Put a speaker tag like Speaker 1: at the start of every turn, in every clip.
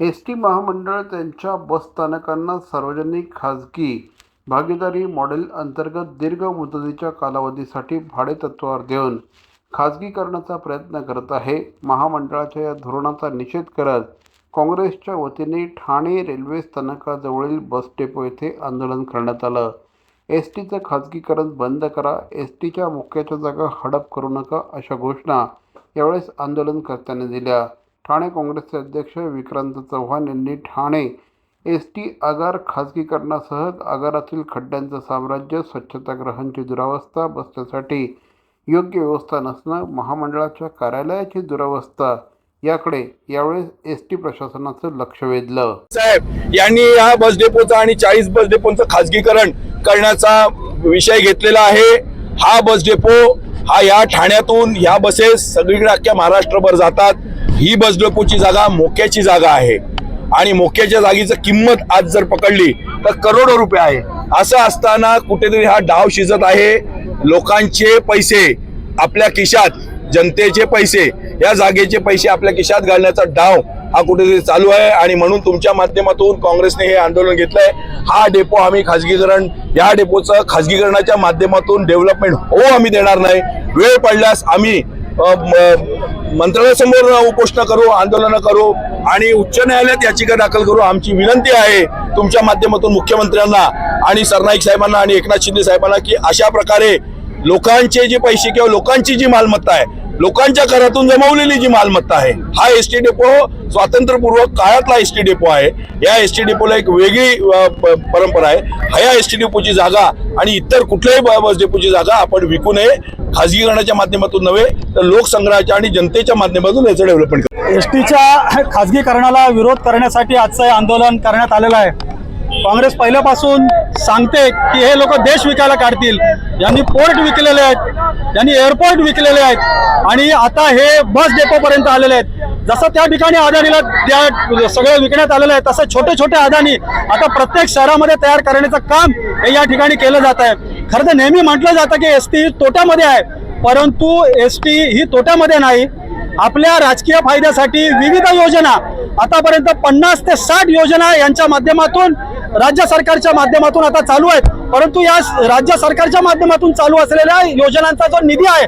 Speaker 1: S T महामंडळ त्यांच्या बसस्थानकांना सार्वजनिक खाजगी भागीदारी मॉडेल अंतर्गत दीर्घ मुदतीच्या कालावधीसाठी भाडेतत्त्वावर देऊन खाजगीकरणाचा प्रयत्न करत आहे. महामंडळाच्या या धोरणाचा निषेध करत काँग्रेसच्या वतीने ठाणे रेल्वे स्थानकाजवळील बस डेपो येथे आंदोलन करण्यात आलं. एस टीचं खाजगीकरण बंद करा. एस टीच्या मुख्याच्या जागा हडप करू नका अशा घोषणा यावेळेस आंदोलनकर्त्यांनी दिल्या. ठाणे काँग्रेसचे अध्यक्ष विक्रांत चव्हाण यांनी ठाणे एस टी आगार खाजगीकरणासह आगारातील खड्ड्यांचं साम्राज्य स्वच्छतागृहांची दुरावस्था बसण्यासाठी योग्य व्यवस्था नसणं महामंडळाच्या कार्यालयाची दुरावस्था याकडे यावेळेस एस टी प्रशासनाचं लक्ष वेधलं.
Speaker 2: साहेब यांनी या बस डेपोचं आणि चाळीस बस डेपोचं खाजगीकरण करण्याचा विषय घेतलेला आहे. हा बस डेपो हा या ठाण्यातून ह्या बसेस सगळीकडे अख्ख्या महाराष्ट्रभर जातात. ही बस डेपोची जागा मोक्याची जागा आहे. आणि मोक्याच्या जागेचं किंमत आज जर पकडली तर करोडो रुपये आहे. असं असताना कुठेतरी हा डाव शिजत आहे. लोकांचे पैसे आपल्या खिशात जनतेचे पैसे या जागेचे पैसे आपल्या खिशात घालण्याचा डाव हा कुठेतरी चालू आहे. आणि म्हणून तुमच्या माध्यमातून काँग्रेसने हे आंदोलन घेतलंय. हा डेपो आम्ही खाजगीकरण या डेपोचं खाजगीकरणाच्या माध्यमातून डेव्हलपमेंट हो आम्ही देणार नाही. वेळ पडल्यास आम्ही मंत्रालयासमोर उपोषणं करू आंदोलनं करू आणि उच्च न्यायालयात याचिका दाखल करू आमची विनंती आहे तुमच्या माध्यमातून मुख्यमंत्र्यांना आणि सरनाईक साहेबांना आणि एकनाथ शिंदे साहेबांना की अशा प्रकारे लोकांचे जे पैसे किंवा लोकांची जी मालमत्ता आहे लोकांच्या घरातून जमवलेली जी मालमत्ता आहे हा एस टी डेपो हो, स्वातंत्र्यपूर्व काळातला एस टी डेपो आहे. या एस टी डेपोला एक वेगळी प- परंपरा आहे. ह्या या एस टी डेपोची जागा आणि इतर कुठल्याही ब- बस डेपोची जागा आपण विकू नये. खाजगीकरणाच्या माध्यमातून नव्हे तर लोकसंग्रहाच्या आणि जनतेच्या माध्यमातून याचं डेव्हलपमेंट करा.
Speaker 3: एस टीच्या खाजगीकरणाला विरोध करण्यासाठी आजचं हे आंदोलन करण्यात आलेलं आहे. काँग्रेस पहिल्यापासून सांगते की हे लोक देश विकायला काढतील. यांनी पोर्ट विकलेले आहेत. यांनी एअरपोर्ट विकलेले आहेत. आणि आता हे बस डेपोपर्यंत आलेले आहेत. जसं त्या ठिकाणी अदानीला त्या सगळं विकण्यात आलेलं आहे तसं छोटे छोटे अदानी आता प्रत्येक शहरामध्ये तयार करण्याचं काम हे या ठिकाणी केलं जात आहे. खरं तर नेहमी म्हटलं जातं की एस टी तोट्यामध्ये आहे. परंतु एस टी ही तोट्यामध्ये नाही. आपल्या राजकीय फायद्यासाठी विविध योजना आतापर्यंत पन्नास ते साठ योजना यांच्या माध्यमातून राज्य सरकारच्या माध्यमातून आता चालू आहेत. परंतु या राज्य सरकारच्या माध्यमातून चालू असलेल्या योजनांचा जो निधी आहे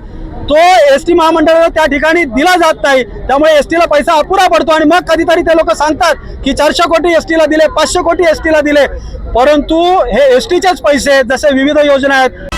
Speaker 3: तो एस टी महामंडळाला त्या ठिकाणी दिला जात नाही. त्यामुळे एस टीला पैसा अपुरा पडतो आणि मग कधीतरी ते लोक सांगतात की चारशे कोटी एस टीला दिले पाचशे कोटी एस टीला दिले. परंतु हे एस टीचेच पैसे जसे विविध योजना आहेत.